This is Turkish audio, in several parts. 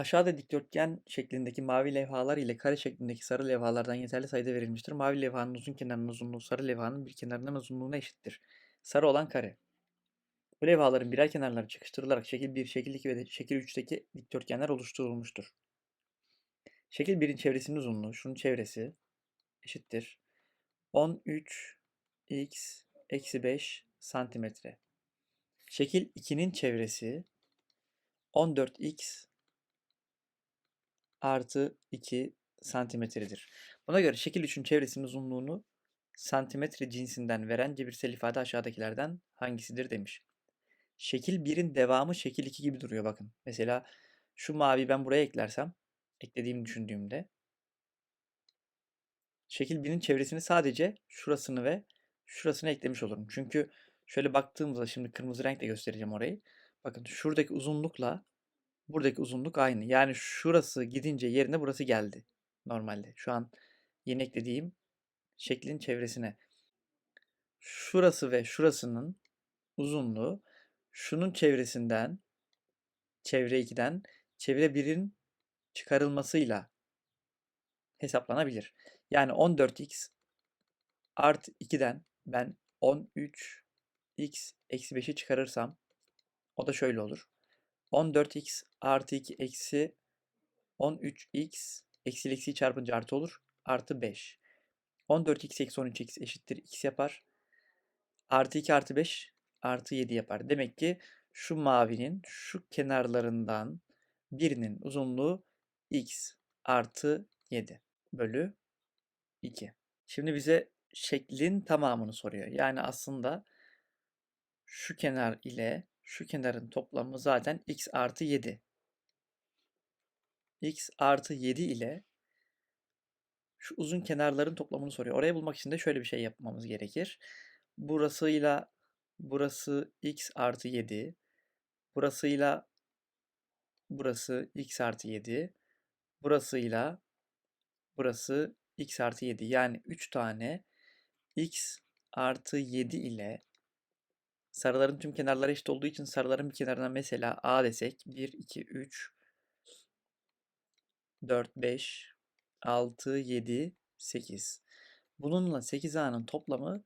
Aşağıda dikdörtgen şeklindeki mavi levhalar ile kare şeklindeki sarı levhalardan yeterli sayıda verilmiştir. Mavi levhanın uzun kenarının uzunluğu sarı levhanın bir kenarının uzunluğuna eşittir. Sarı olan kare. Bu levhaların birer kenarları çıkıştırılarak şekil 1, şekil 2 ve de şekil 3'teki dikdörtgenler oluşturulmuştur. Şekil 1'in çevresinin uzunluğu, şunun çevresi eşittir. 13 x eksi 5 santimetre. Şekil 2'nin çevresi 14x artı 2 santimetredir. Buna göre şekil 3'ün çevresinin uzunluğunu santimetre cinsinden veren cebirsel ifade aşağıdakilerden hangisidir demiş. Şekil 1'in devamı şekil 2 gibi duruyor bakın. Mesela şu mavi ben buraya eklersem, eklediğimi düşündüğümde şekil 1'in çevresini sadece şurasını ve şurasını eklemiş olurum. Çünkü şöyle baktığımızda şimdi kırmızı renkle göstereceğim orayı. Bakın şuradaki uzunlukla buradaki uzunluk aynı. Yani şurası gidince yerine burası geldi. Normalde. Şu an yeni eklediğim şeklin çevresine. Şurası ve şurasının uzunluğu şunun çevresinden çevre 2'den çevre 1'in çıkarılmasıyla hesaplanabilir. Yani 14x artı 2'den ben 13x eksi 5'i çıkarırsam o da şöyle olur. 14x artı 2 eksi 13x eksi eksiyi çarpınca artı olur. Artı 5. 14x eksi 13x eşittir x yapar. Artı 2 artı 5 artı 7 yapar. Demek ki şu mavinin şu kenarlarından birinin uzunluğu x artı 7 bölü 2. Şimdi bize şeklin tamamını soruyor. Yani aslında şu kenar ile şu kenarın toplamı zaten x artı 7. x artı 7 ile şu uzun kenarların toplamını soruyor. Orayı bulmak için de şöyle bir şey yapmamız gerekir. Burasıyla burası x artı 7. Burasıyla burası x artı 7. Burasıyla burası x artı 7. Yani 3 tane x artı 7 ile sarıların tüm kenarları eşit olduğu için sarıların bir kenarına mesela a desek 1, 2, 3, 4, 5, 6, 7, 8. Bununla 8a'nın toplamı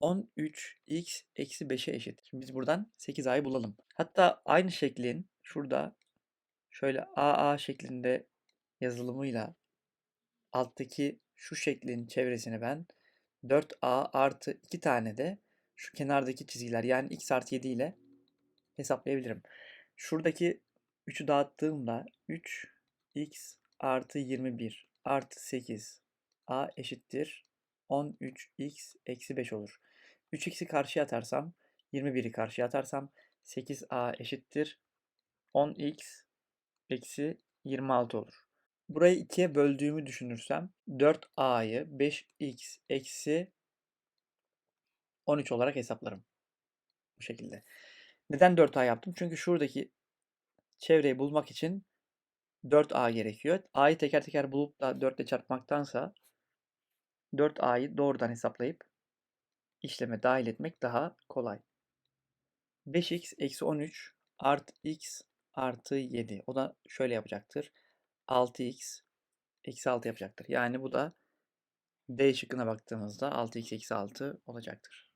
13x eksi 5'e eşit. Şimdi biz buradan 8a'yı bulalım. Hatta aynı şeklin şurada şöyle AA şeklinde yazılımıyla alttaki şu şeklin çevresini ben 4a artı 2 tane de şu kenardaki çizgiler yani x artı 7 ile hesaplayabilirim. Şuradaki 3'ü dağıttığımda 3x artı 21 artı 8 a eşittir 13x eksi 5 olur. 3x'i karşıya atarsam 21'i karşıya atarsam 8a eşittir 10x eksi 26 olur. Burayı ikiye böldüğümü düşünürsem 4a'yı 5x eksi 13 olarak hesaplarım. Bu şekilde. Neden 4a yaptım? Çünkü şuradaki çevreyi bulmak için 4a gerekiyor. a'yı teker teker bulup da 4 ile çarpmaktansa 4a'yı doğrudan hesaplayıp işleme dahil etmek daha kolay. 5x eksi 13 artı x artı 7. O da şöyle yapacaktır. 6x eksi 6 yapacaktır. Yani bu da D şıkkına baktığımızda 6x eksi 6 olacaktır.